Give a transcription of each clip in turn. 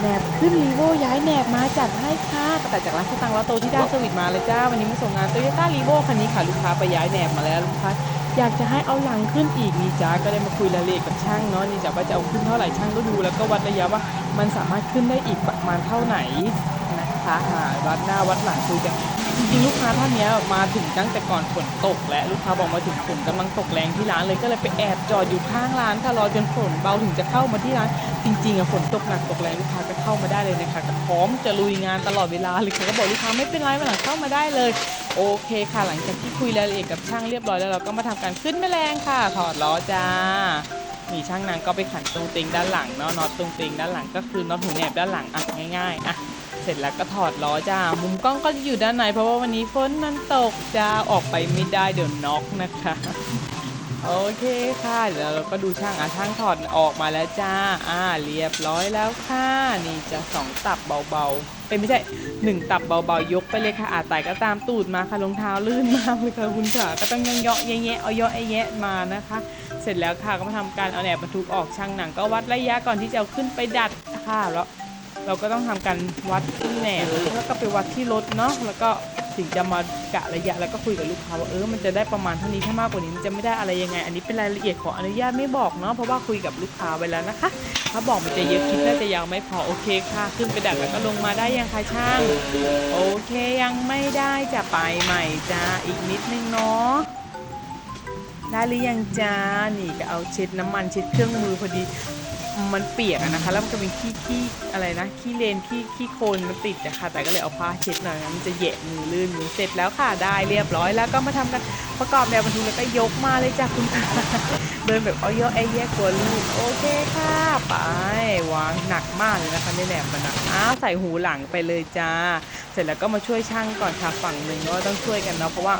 แหนบขึ้นรีโวย้ายแหนบมาจัดให้ค่ะแต่จากร้านสตังค์แล้วโตที่ด้านสวิตมาเลยจ้า วันนี้มาส่งงานโตโยต้ารีโวคันนี้ค่ะลูกค้าไปย้ายแหนบมาแล้วลูกค้าอยากจะให้เอาหลังขึ้นอีกนี่จ้าก็ได้มาคุยรายละเอียดกับช่างเนาะนี่จ้าว่าจะเอาขึ้นเท่าไหร่ช่างก็ดู แล้วก็วัดระยะว่ามันสามารถขึ้นได้อีกประมาณเท่าไหนนะคะหาวัดหน้าวัดหลังคุยกัน จริงๆลูกค้าท่านนี้มาถึงตั้งแต่ก่อนฝนตก และลูกค้าบอกมาถึงฝนกำลังตกแรงที่ร้านเลยก็เลยไปแอบจอดอยู่ข้างร้านค่ะรอจนฝนเบาถึงจะเข้ามาที่ร้าน จริงๆอะฝนตกหนักตกแรงลูกค้าก็เข้ามาได้เลยนะคะพร้อมจะลุยงานตลอดเวลาเลยค่ะก็บอกลูกค้าไม่เป็นไรมาหลังเข้ามาได้เลย โอเคค่ะ หลังจากที่คุยรายละเอียดกับช่างเรียบร้อยแล้วเราก็มาทำการขึ้นแมลงค่ะถอดล้อจ้า นี่ช่างนางก็ไปขันตรงติงด้านหลังเนาะน็อตตรงติงด้านหลังก็คือน็อตหูแหนบด้านหลังอะง่ายๆอะเสร็จแล้วก็ถอดล้อจ้า มุมกล้องก็จะอยู่ด้านในเพราะว่าวันนี้ฝนมันตกจ้าออกไปไม่ได้เดี๋ยวน็อกนะคะ โอเคค่ะเดี๋ยวเราก็ดูช่างอะช่างถอดออกมาแล้วจ้า อ่า เรียบร้อยแล้วค่ะ นี่จะสองตับเบาๆเป็นไม่ใช่หนึ่งตับเบาๆยกไปเลยค่ะอาไต่ก็ตามตูดมาค่ะรองเท้าลื่นมากเลยค่ะคุณค่ะก็ต้องยังเยาะแยะเอาเยาะแยะมานะคะ เสร็จแล้วค่ะก็มาทำการเอาแหนบบรรทุกออกช่างหนังก็วัดระยะก่อนที่จะเอาขึ้นไปดัดค่ะแล้วเราก็ต้องทำการวัดแหนบแล้วก็ไปวัดที่รถเนาะแล้วก็ ถึงจะมากะระยะแล้วก็คุยกับลูกค้าว่าเออมันจะได้ประมาณเท่านี้ถ้ามากกว่านี้มันจะไม่ได้อะไรยังไง อันนี้เป็นรายละเอียดขออนุญาตไม่บอกเนาะเพราะว่าคุยกับลูกค้าไว้แล้วนะคะ ถ้าบอกมันจะเยอะคิดน่าจะยังไม่พอโอเคค่ะ ขึ้นไปดัดแล้วก็ลงมาได้ยังคะช่าง โอเคยังไม่ได้จะไปใหม่จ้าอีกนิดนึงเนาะได้หรือยังจ้านี่ก็เอาเช็ดน้ำมันเช็ดเครื่องมือพอดี มันเปียกอะนะคะ แล้วมันก็เป็นขี้ขี้อะไรนะขี้เลนขี้ขี้โคลนมันติดอะค่ะแต่ก็เลยเอาผ้าเช็ดหน่อยนะมันจะแหยะมือลื่นมือเสร็จแล้วค่ะได้เรียบร้อยแล้วก็มาทำกันประกอบแนวบรรทุกแล้วก็ยกมาเลยจ้ะคุณค่ะเดินแบบเอาเยอะไอ้แยกกลัวลื่นโอเคค่ะไปวางหนักมากเลยนะคะในแหนบมันหนักอ้าวใส่หูหลังไปเลยจ้า เสร็จแล้วก็มาช่วยช่างก่อนค่ะฝั่งหนึ่งก็ต้องช่วยกันเนาะเพราะว่า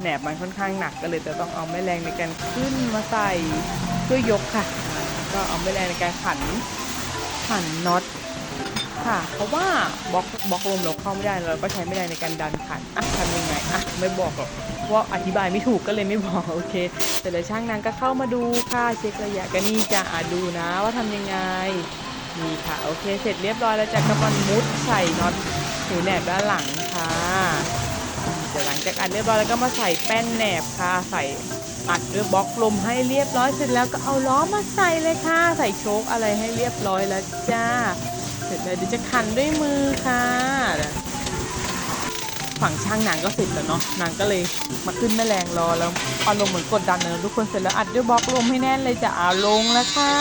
แหนบมันค่อนข้างหนักก็เลยจะต้องเอาแม่แรงในการขึ้นมาใส่ช่วยยกค่ะ ก็เอาไม่แรงในการขันขันน็อตค่ะ เพราะว่าบล็อกบล็อกลมเราเข้าไม่ได้เราก็ใช้ไม่ได้ในการดันขันอะทำยังไงอะไม่บอกหรอกว่าอธิบายไม่ถูกก็เลยไม่บอกโอเค แต่ลยช่างนางก็เข้ามาดูค่ะเช็คระยะกันนี่จะอะดูนะว่าทำยังไงนี่ค่ะโอเค เสร็จเรียบร้อยแล้วจากกระบอนมุดใส่น็อตหูแหนบด้านหลังค่ะเดี๋ยวหลังจากอัดเรียบร้อยแล้วก็มาใส่แป้นแหนบค่ะใส่ อัดด้วยบล็อกลมให้เรียบร้อยเสร็จแล้วก็เอาล้อมาใส่เลยค่ะ ใส่โชคอะไรให้เรียบร้อยแล้วจ้า เสร็จแล้วเดี๋ยวจะขันด้วยมือค่ะฝั่งช่างนางก็เสร็จแล้วเนาะนางก็เลยมาขึ้นแม่แรงรอแล้วอาลมณ์เหมือนกดดันเลยทุกคนเสร็จแล้วอัดด้วยบล็อกลมให้แน่นเลยจะเอาลงแล้วค่ะ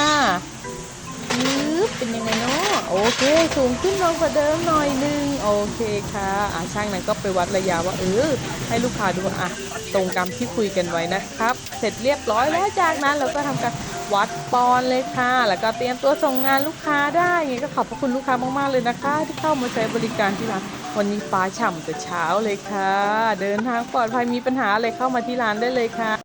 ปึ๊บเป็นยังไงเนาะ โอเค สูงขึ้นลงกว่าเดิมหน่อยนึง โอเคค่ะอะช่างนั้นก็ไปวัดระยะว่าเออให้ลูกค้าดูอะตรงกรรมที่คุยกันไว้นะครับ เสร็จเรียบร้อยแล้วจากนั้นเราก็ทำการวัดปอนเลยค่ะ แล้วก็เตรียมตัวส่งงานลูกค้าได้ยังไงก็ขอบพระคุณลูกค้ามากๆเลยนะคะ ที่เข้ามาใช้บริการที่ร้านวันนี้ฟ้าฉ่ำแต่เช้าเลยค่ะ เดินทางปลอดภัยมีปัญหาอะไรเข้ามาที่ร้านได้เลยค่ะ